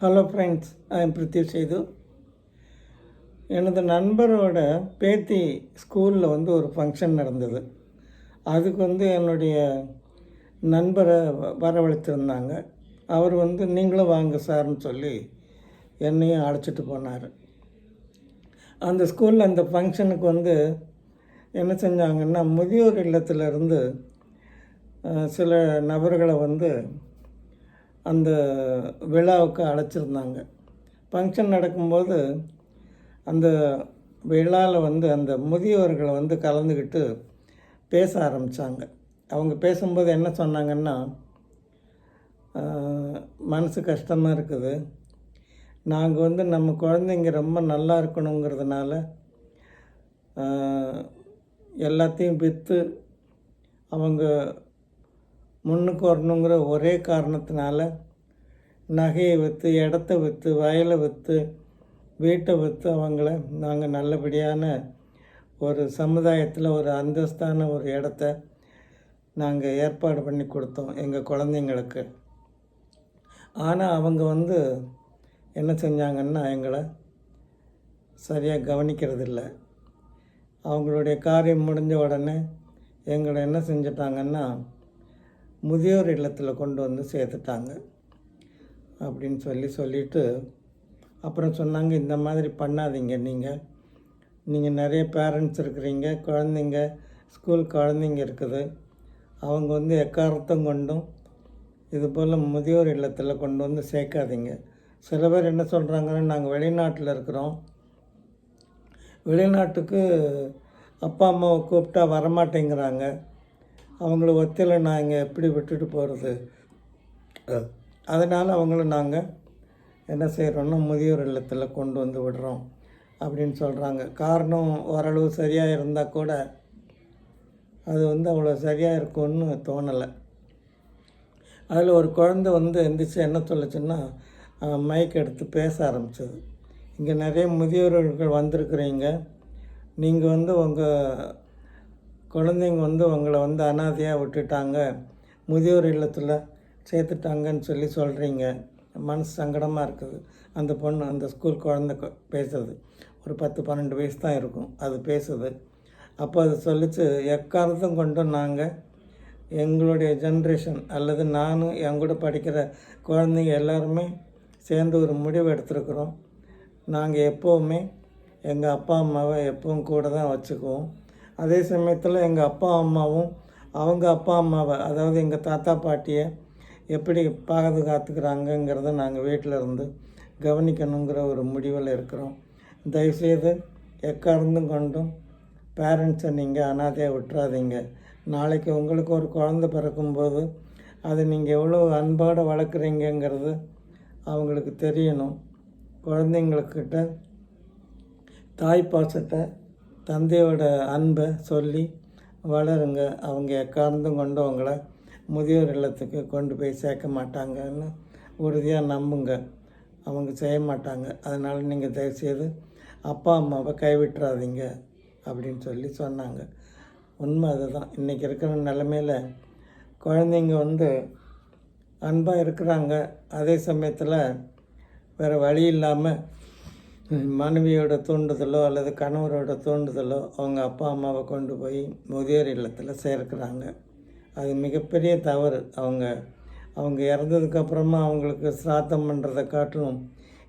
Hello friends I Prithiv Sethu எனது நண்பரோட பேத்தி ஸ்கூலில் வந்து ஒரு ஃபங்க்ஷன் நடந்தது. அதுக்கு வந்து என்னுடைய நண்பரை வ- வரவழைத்திருந்தாங்க அவர் வந்து நீங்களும் வாங்க சார்னு சொல்லி என்னையும் அழைச்சிட்டு போனார். அந்த ஸ்கூலில் அந்த ஃபங்க்ஷனுக்கு வந்து என்ன செஞ்சாங்கன்னா முதியோர் இல்லத்திலிருந்து சில நபர்களை வந்து அந்த விழாவுக்கு அழைச்சிருந்தாங்க. ஃபங்க்ஷன் நடக்கும்போது அந்த விழாவில் வந்து அந்த முதியோர்களை வந்து கலந்துக்கிட்டு பேச ஆரம்பித்தாங்க அவங்க பேசும்போது என்ன சொன்னாங்கன்னா மனசு கஷ்டமாக இருக்குது. நாங்கள் வந்து நம்ம குழந்தைங்க ரொம்ப நல்லா இருக்கணுங்கிறதுனால எல்லாத்தையும் விற்று அவங்க முன்னுக்கு வரணுங்கிற ஒரே காரணத்தினால நகையை விற்று இடத்த விற்று வயலை விற்று வீட்டை விற்று அவங்கள நாங்கள் நல்லபடியான ஒரு சமுதாயத்தில் ஒரு அந்தஸ்தான ஒரு இடத்த நாங்கள் ஏற்பாடு பண்ணி கொடுத்தோம் எங்கள் குழந்தைங்களுக்கு. ஆனால் அவங்க வந்து என்ன செஞ்சாங்கன்னா எங்களை சரியாக கவனிக்கிறதில்ல. அவங்களுடைய காரியம் முடிஞ்ச உடனே எங்களை என்ன செஞ்சிட்டாங்கன்னா முதியோர் இல்லத்தில் கொண்டு வந்து சேர்த்துட்டாங்க. அப்படின்னு சொல்லி சொல்லிட்டு அப்புறம் சொன்னாங்க இந்த மாதிரி பண்ணாதீங்க நீங்கள் நீங்கள் நிறைய பேரண்ட்ஸ் இருக்கிறீங்க குழந்தைங்க ஸ்கூல் குழந்தைங்க இருக்குது. அவங்க வந்து எக்காரத்தம் கொண்டும் இது போல் முதியோர் இல்லத்தில் கொண்டு வந்து சேர்க்காதீங்க. சில பேர் என்ன சொல்கிறாங்கன்னா நாங்கள் வெளிநாட்டில் இருக்கிறோம். வெளிநாட்டுக்கு அப்பா அம்மாவை கூப்பிட்டா வரமாட்டேங்கிறாங்க. அவங்கள ஒத்தையில் நாங்கள் எப்படி விட்டுட்டு போகிறது அதனால் அவங்கள நாங்கள் என்ன செய்கிறோன்னா முதியோர் இல்லத்தில் கொண்டு வந்து விடுறோம் அப்படின்னு சொல்கிறாங்க காரணம் ஓரளவு சரியாக இருந்தால் கூட அது வந்து அவ்வளோ சரியாக இருக்கும்னு தோணலை. அதில் ஒரு குழந்தை வந்து எந்திரிச்சு என்ன சொல்லுச்சுன்னா மைக் எடுத்து பேச ஆரம்பிச்சது. இங்கே நிறைய முதியோர்கள் வந்திருக்கிறீங்க. நீங்கள் வந்து உங்கள் குழந்தைங்க வந்து உங்களை வந்து அனாதையாக விட்டுட்டாங்க. முதியோர் இல்லத்தில் சேர்த்துட்டாங்கன்னு சொல்லி சொல்கிறீங்க மனசு சங்கடமாக இருக்குது. அந்த பொண்ணு அந்த ஸ்கூல் குழந்தை பேசுது. ஒரு பத்து பன்னெண்டு வயசு தான் இருக்கும். அது பேசுது. அப்போ அது சொல்லிச்சு எக்காரணத்தும் கொண்டு நாங்கள் எங்களுடைய ஜென்ரேஷன் அல்லது நானும் என் கூட படிக்கிற குழந்தைங்க எல்லாருமே சேர்ந்து ஒரு முடிவு எடுத்துருக்குறோம். நாங்கள் எப்போவுமே எங்கள் அப்பா அம்மாவை எப்பவும் கூட தான் வச்சுக்குவோம். அதே சமயத்தில் எங்கள் அப்பா அம்மாவும் அவங்க அப்பா அம்மாவை அதாவது எங்கள் தாத்தா பாட்டியை எப்படி பாதுகாத்துக்கிறாங்கங்கிறத நாங்கள் வீட்டில் இருந்து கவனிக்கணுங்கிற ஒரு முடிவில் இருக்கிறோம். தயவுசெய்து எக்காருந்தும் கொண்டும் பேரண்ட்ஸை நீங்கள் அனாதையாக விட்டுறாதீங்க. நாளைக்கு உங்களுக்கு ஒரு குழந்த பிறக்கும்போது அதை நீங்கள் எவ்வளோ அன்போடு வளர்க்குறீங்கங்கிறது அவங்களுக்கு தெரியணும். குழந்தைங்களுக்கிட்ட தாய் பாசத்தை தந்தையோட அன்பை சொல்லி வளருங்க. அவங்க எக்கார்ந்தும் கொண்டு முதியோர் இல்லத்துக்கு கொண்டு போய் சேர்க்க மாட்டாங்கன்னு உறுதியாக நம்புங்க. அவங்க செய்ய மாட்டாங்க. அதனால் நீங்கள் தயவுசெய்து அப்பா அம்மாவை கைவிட்டுறாதீங்க அப்படின்னு சொல்லி சொன்னாங்க. உண்மை அதுதான். இன்றைக்கி இருக்கிற நிலமையில குழந்தைங்க வந்து அன்பாக இருக்கிறாங்க. அதே சமயத்தில் வேறு வழி இல்லாமல் மனைவியோட தூண்டுதலோ அல்லது கணவரோட தூண்டுதலோ அவங்க அப்பா அம்மாவை கொண்டு போய் முதியோர் இல்லத்தில் சேர்க்குறாங்க. அது மிகப்பெரிய தவறு. அவங்க அவங்க இறந்ததுக்கப்புறமா அவங்களுக்கு சிராத்தம் பண்ணுறதை காட்டிலும்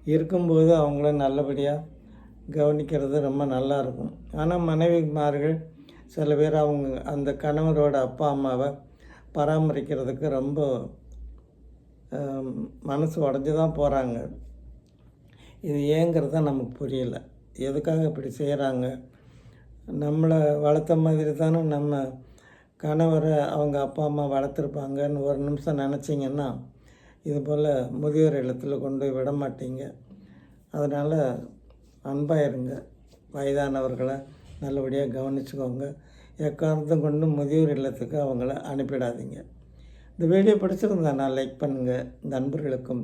இருக்கும்போது அவங்கள நல்லபடியாக கவனிக்கிறது ரொம்ப நல்லா இருக்கும். ஆனால் மனைவிமார்கள் சில பேர் அவங்க அந்த கணவரோட அப்பா அம்மாவை பராமரிக்கிறதுக்கு ரொம்ப மனசு உடஞ்சி தான் போகிறாங்க இது ஏங்கிறது தான் நமக்கு புரியல. எதுக்காக இப்படி செய்கிறாங்க நம்மளை வளர்த்த மாதிரி தானே நம்ம கணவரை அவங்க அப்பா அம்மா வளர்த்துருப்பாங்கன்னு ஒரு நிமிஷம் நினச்சிங்கன்னா இது போல் முதியோர் இல்லத்தில் கொண்டு போய் விட மாட்டீங்க. அதனால் அன்பாக இருங்க வயதானவர்களை நல்லபடியாக கவனிச்சுக்கோங்க. எக்காரணத்தும் கொண்டு முதியோர் இல்லத்துக்கு அவங்கள அனுப்பிடாதீங்க. இந்த வீடியோ பிடிச்சிருந்தா நான் லைக் பண்ணுங்கள் நண்பர்களுக்கும்